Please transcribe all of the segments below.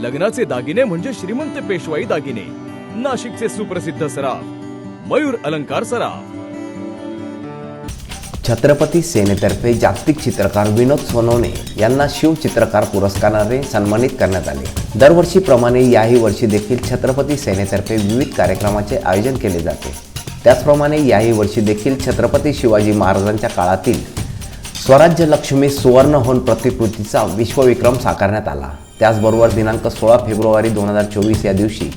लग्नाचे दागिने म्हणजे श्रीमंत पेशवाई दागिने. नाशिकचे सुप्रसिद्ध सराफ मयूर अलंकार सराफ. छत्रपती सेनेतर्फे जागतिक चित्रकार विनोद सोनवणे यांना शिव चित्रकार पुरस्काराने सन्मानित करण्यात आले. दरवर्षीप्रमाणे याही वर्षी देखील छत्रपती सेनेतर्फे विविध कार्यक्रमाचे आयोजन केले जाते. त्याचप्रमाणे याही वर्षी देखील छत्रपती शिवाजी महाराजांच्या काळातील स्वराज्य लक्ष्मी सुवर्णहोन प्रतिकृतीचा विश्वविक्रम साकारण्यात आला. त्याचबरोबर दिनांक सोळा फेब्रुवारी दोन हजार चोवीस या दिवशी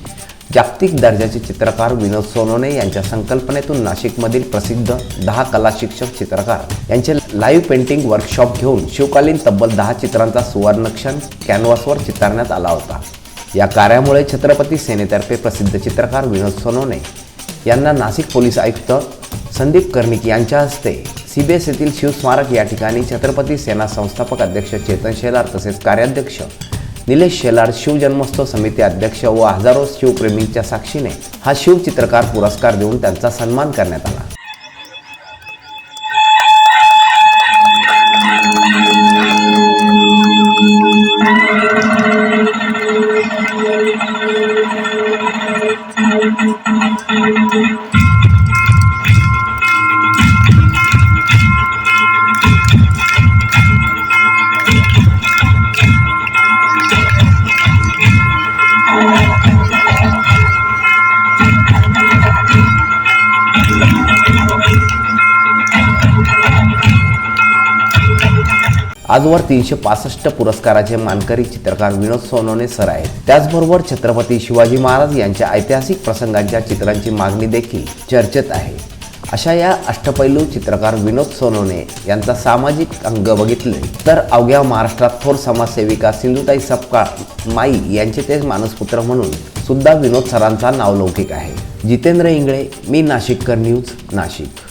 जागतिक दर्जाचे चित्रकार विनोद सोनोने यांच्या संकल्पनेतून नाशिकमधील प्रसिद्ध दहा कला शिक्षक चित्रकार यांचे लाईव्ह पेंटिंग वर्कशॉप घेऊन शिवकालीन तब्बल दहा चित्रांचा सुवर्णक्षण कॅनव्हासवर चितारण्यात आला होता. या कार्यामुळे छत्रपती सेनेतर्फे प्रसिद्ध चित्रकार विनोद सोनोने यांना नाशिक पोलीस आयुक्त संदीप कर्णिक यांच्या हस्ते सीबीएस येथील शिवस्मारक या ठिकाणी छत्रपती सेना संस्थापक अध्यक्ष चेतन शेलार तसेच कार्याध्यक्ष निलेश शेलार शिवजन्मोत्सव समिती अध्यक्ष व हजारो शिवप्रेमींच्या साक्षीने हा शिवचित्रकार पुरस्कार देऊन त्यांचा सन्मान करण्यात आला. आजवर तीनशे पासष्ट पुरस्काराचे मानकरी चित्रकार विनोद सोनवणे सर आहेत. त्याचबरोबर छत्रपती शिवाजी महाराज यांच्या ऐतिहासिक प्रसंगांच्या चित्रांची मागणी देखील चर्चेत आहे. अशा या अष्टपैलू चित्रकार विनोद सोनवणे यांचा सामाजिक अंग बघितले तर अवघ्या महाराष्ट्रात थोर समाजसेविका सिंधुताई सपकाळ माई यांचे ते मानसपुत्र म्हणून सुद्धा विनोद सरांचा नावलौकिक आहे. जितेंद्र इंगळे मी नाशिककर न्यूज नाशिक.